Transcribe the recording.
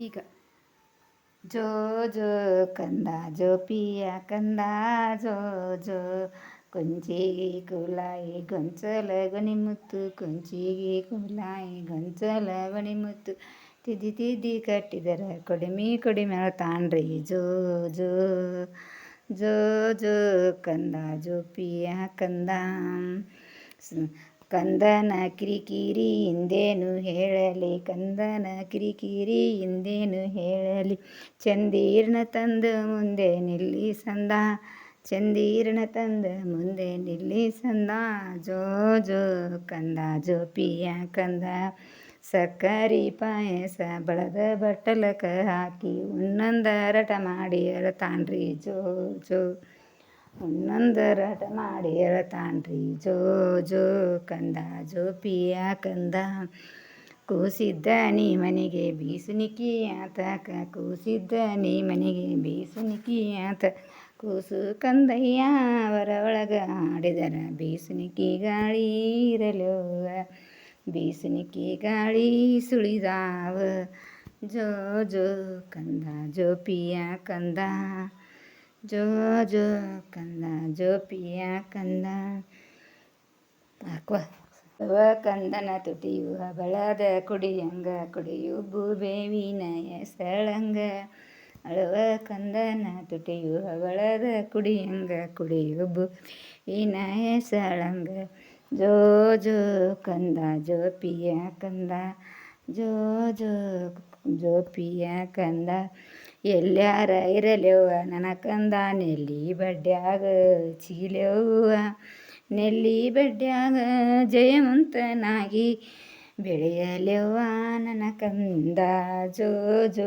ಈಗ ಜೋ ಜೋ ಕಂದ ಜೋಪಿಯ ಕಂದ, ಜೋ ಜೋ ಕೊಂಚಿಗೆ ಕುಲಾಯಿ ಗೊಂಚಲ ಗಣಿಮುತ್ತು ಕೊಂಚಿಗೆ ಕುಲಾಯಿ ಗೊಂಚಲ ಗಣಿಮುತ್ತು ತಿದ್ದಿ ತಿದ್ದಿ ಕಟ್ಟಿದರ ಕೊಡಿಮಿ ಕೊಡಿಮೆ ತಾಣ್ರಿ. ಜೋ ಜೋ ಜೋ ಜೋ ಕಂದ ಜೋಪಿಯ ಕಂದ. ಕಂದನ ಕಿರಿಕಿರಿ ಇಂದೇನು ಹೇಳಲಿ? ಕಂದನ ಕಿರಿಕಿರಿ ಇಂದೇನು ಹೇಳಲಿ? ಚಂದೀರ್ಣ ತಂದು ಮುಂದೆ ನಿಲ್ಲಿಸಂದ ಚಂದೀರ್ಣ ತಂದ ಮುಂದೆ ನಿಲ್ಲಿಸಂದ ಜೋ ಜೋ, ಕಂದ ಜೋಪಿಯ ಕಂದ. ಸಕ್ಕರಿ ಪಾಯಸ ಬಳದ ಬಟ್ಟಲಕ ಹಾಕಿ ಉನ್ನಂದ ರಟ ಮಾಡಿ ಅರತಾನ್ರಿ. ಜೋ ಜೋ. ಉನ್ನೊಂದು ರಟ ಮಾಡಿ ಅಳತಾನ್ರಿ ಜೋ ಜೋ ಕಂದ ಜೋಪಿಯ ಕಂದ. ಕೂಸಿದ್ದ ನೀ ಮನೆಗೆ ಬೀಸುನಿಕಿ ಆತಕ ಕೂಸಿದ್ದ ನೀ ಮನೆಗೆ ಬೀಸುನಿಕಿ ಆತ. ಕೂಸು ಕಂದಯ್ಯ ಅವರ ಒಳಗ ಆಡಿದರ ಬೀಸುನಿಕಿ ಗಾಳಿ ಇರಲೋ ಬೀಸುನಿಕಿ ಗಾಳಿ ಸುಳಿದಾವ. ಜೋ ಜೋ ಕಂದ ಜೋಪಿಯ ಕಂದ. ಜೋ ಜೋ ಕಂದ ಜೋಪಿಯ ಕಂದ ಹಾಕುವ ಅವ ಕಂದನ ತುಟಿಯು ಬಳದ ಕುಡಿಯಂಗ ಕುಡಿಯುಬ್ಬು ಬೇವಿನ ಎಸಳಂಗ ಅಳುವ ಕಂದನ ತುಟಿಯು ಬಳದ ಕುಡಿಯಂಗ ಕುಡಿಯುಬ್ಬು ಬೇವಿನ ಎಸಳಂಗ ಜೋ ಜೋ ಕಂದ ಜೋಪಿಯ ಕಂದ ಜೋ ಜೋ ಜೋಪಿಯ ಕಂದ ಎಲ್ಯಾರ ಇರಲೆವ್ವ? ನನಕಂದ ನೆಲ್ಲಿ ಬಡ್ಡ್ಯಾಗ ಚೀಲೆವ್ವ ನೆಲ್ಲಿ ಬಡ್ಡ್ಯಾಗ ಜಯವಂತನಾಗಿ ಬೆಳೆಯಲೆವ್ವ? ನನ್ನ ಕಂದ ಜೋ ಜೋ